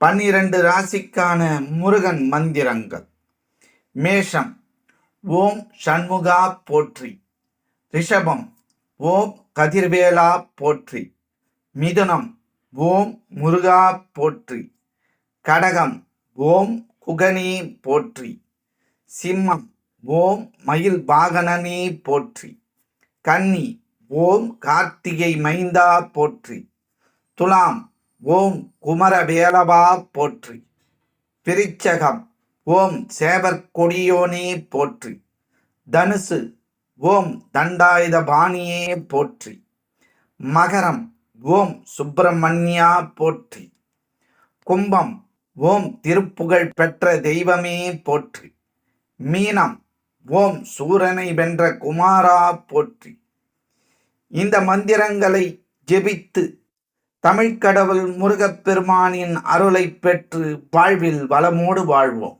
பன்னிரண்டு ராசிக்கான முருகன் மந்திரங்கள். மேஷம் ஓம் சண்முகா போற்றி. ரிஷபம் ஓம் கதிர்வேலா போற்றி. மிதுனம் ஓம் முருகா போற்றி. கடகம் ஓம் குகனி போற்றி. சிம்மம் ஓம் மயில் வாகனனே போற்றி. கன்னி ஓம் கார்த்திகை மைந்தா போற்றி. துலாம் ஓம் குமரவேலவா போற்றி. பிரிச்சகம் ஓம் சேவற்கொடியோனே போற்றி. தனுசு ஓம் தண்டாயுத பாணியே போற்றி. மகரம் ஓம் சுப்பிரமணியா போற்றி. கும்பம் ஓம் திருப்புகழ் பெற்ற தெய்வமே போற்றி. மீனம் ஓம் சூரனை வென்ற குமாரா போற்றி. இந்த மந்திரங்களை ஜெபித்து தமிழ்க்கடவுள் முருகப்பெருமானின் அருளை பெற்று வாழ்வில் வளமோடு வாழ்வோம்.